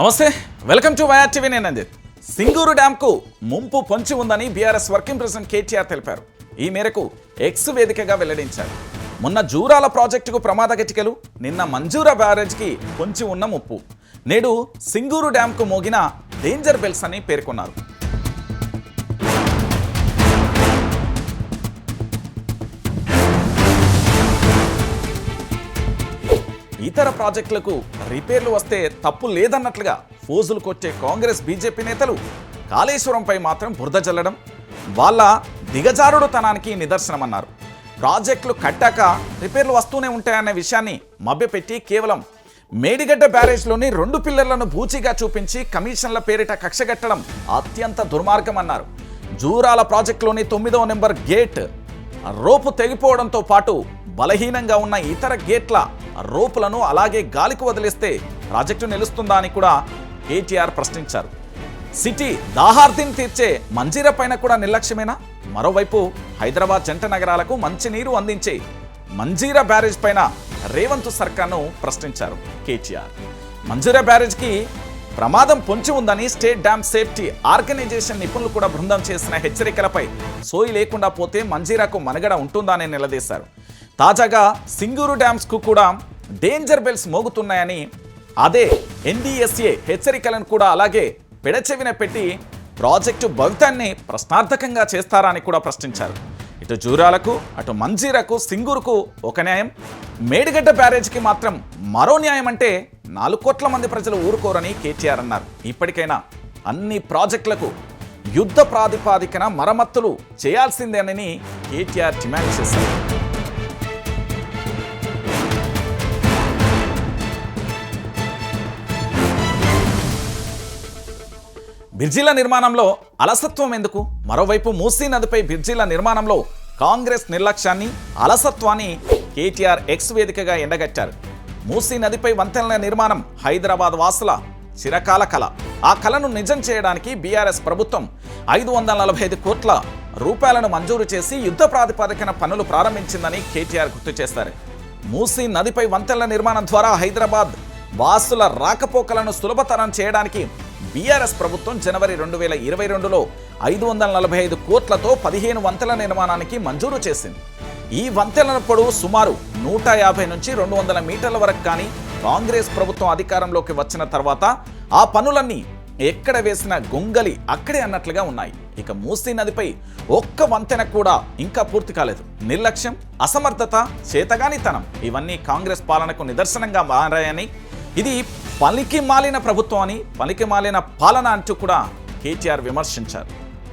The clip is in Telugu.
నమస్తే వెల్కమ్ టు వైఆర్ టీవీ. నేను అంజిత్. సింగూరు డ్యాంకు ముంపు పొంచి ఉందని బీఆర్ఎస్ వర్కింగ్ ప్రెసిడెంట్ కేటీఆర్ తెలిపారు. ఈ మేరకు ఎక్స్ వేదికగా వెల్లడించారు. మొన్న జూరాల ప్రాజెక్టుకు ప్రమాద గటికలు నిన్న మంజూరా బ్యారేజ్కి పొంచి ఉన్న ముప్పు. నేడు సింగూరు డ్యాంకు మోగిన డేంజర్ బెల్స్ అని పేర్కొన్నారు. ఇతర ప్రాజెక్టులకు రిపేర్లు వస్తే తప్పు లేదన్నట్లుగా ఫోజులు కొట్టే కాంగ్రెస్ బీజేపీ నేతలు కాళేశ్వరంపై మాత్రం బురద జల్లడం వాళ్ళ దిగజారుడుతనానికి నిదర్శనమన్నారు. ప్రాజెక్టులు కట్టాక రిపేర్లు వస్తూనే ఉంటాయన్న విషయాన్ని మభ్యపెట్టి కేవలం మేడిగడ్డ బ్యారేజ్లోని రెండు పిల్లర్లను బూచిగా చూపించి కమిషన్ల పేరిట కక్షగట్టడం అత్యంత దుర్మార్గమన్నారు. జూరాల ప్రాజెక్టులోని తొమ్మిదవ నెంబర్ గేట్ రోపు తెగిపోవడంతో పాటు బలహీనంగా ఉన్న ఇతర గేట్ల రోపులను అలాగే గాలికి వదిలేస్తే ప్రాజెక్టు నిలుస్తుందా అని కూడా కేటీఆర్ ప్రశ్నించారు. సిటీ దాహార్థిని తీర్చే మంజీరా పైన కూడా నిర్లక్ష్యమేనా? మరోవైపు హైదరాబాద్ జంట నగరాలకు మంచినీరు అందించే మంజీరా బ్యారేజ్ పైన రేవంత్ సర్కార్ను ప్రశ్నించారు కేటీఆర్. మంజీరా బ్యారేజ్కి ప్రమాదం పొంచి ఉందని స్టేట్ డ్యామ్ సేఫ్టీ ఆర్గనైజేషన్ నిపుణులు కూడా బృందం చేసిన హెచ్చరికలపై సోయి లేకుండా పోతే మంజీరాకు మనుగడ ఉంటుందా అని నిలదీశారు. తాజాగా సింగూరు డ్యామ్స్కు కూడా డేంజర్ బెల్స్ మోగుతున్నాయని అదే ఎన్డీఎస్ఏ హెచ్చరికలను కూడా అలాగే పెడచెవిన పెట్టి ప్రాజెక్టు భవితాన్ని ప్రశ్నార్థకంగా చేస్తారా అని కూడా ప్రశ్నించారు. ఇటు జూరాలకు అటు మంజీరకు సింగూరుకు ఒక న్యాయం. మేడిగడ్డ బ్యారేజ్కి మాత్రం మరో న్యాయం అంటే నాలుగు కోట్ల మంది ప్రజలు ఊరుకోరని కేటీఆర్ అన్నారు. ఇప్పటికైనా అన్ని ప్రాజెక్టులకు యుద్ధ ప్రాతిపాదికన మరమ్మతులు చేయాల్సిందేనని కేటీఆర్ డిమాండ్ చేశారు. బిర్జీల నిర్మాణంలో అలసత్వం ఎందుకు? మరోవైపు మూసీ నదిపై బిర్జీల నిర్మాణంలో కాంగ్రెస్ నిర్లక్ష్యాన్ని అలసత్వాన్ని కేటీఆర్ ఎక్స్ వేదికగా ఎండగట్టారు. మూసీ నదిపై వంతెనల నిర్మాణం హైదరాబాద్ వాసుల చిరకాల కళ ఆ కళను నిజం చేయడానికి బీఆర్ఎస్ ప్రభుత్వం ఐదు వందల నలభై ఐదు కోట్ల రూపాయలను మంజూరు చేసి యుద్ధ ప్రాతిపదికన పనులు ప్రారంభించిందని కేటీఆర్ గుర్తు చేశారు మూసీ నదిపై వంతెనల నిర్మాణం ద్వారా హైదరాబాద్ వాసుల రాకపోకలను సులభతరం చేయడానికి బీఆర్ఎస్ ప్రభుత్వం జనవరి రెండు వేల ఇరవై రెండులో ఐదు వందల నలభై ఐదు కోట్లతో పదిహేను వంతెల నిర్మాణానికి మంజూరు చేసింది. ఈ వంతెనల పొడవు సుమారు నూట యాభై నుంచి రెండు వందల మీటర్ల వరకు కానీ కాంగ్రెస్ ప్రభుత్వం అధికారంలోకి వచ్చిన తర్వాత ఆ పనులన్నీ ఎక్కడ వేసిన గొంగలి అక్కడే అన్నట్లుగా ఉన్నాయి. ఇక మూసీ నదిపై ఒక్క వంతెన కూడా ఇంకా పూర్తి కాలేదు. నిర్లక్ష్యం అసమర్థత చేతగానితనం ఇవన్నీ కాంగ్రెస్ పాలనకు నిదర్శనంగా మారాయని ఇది పలికి మాలిన ప్రభుత్వం అని పలికి మాలిన పాలన అంటూ కూడా కేటీఆర్ విమర్శించారు.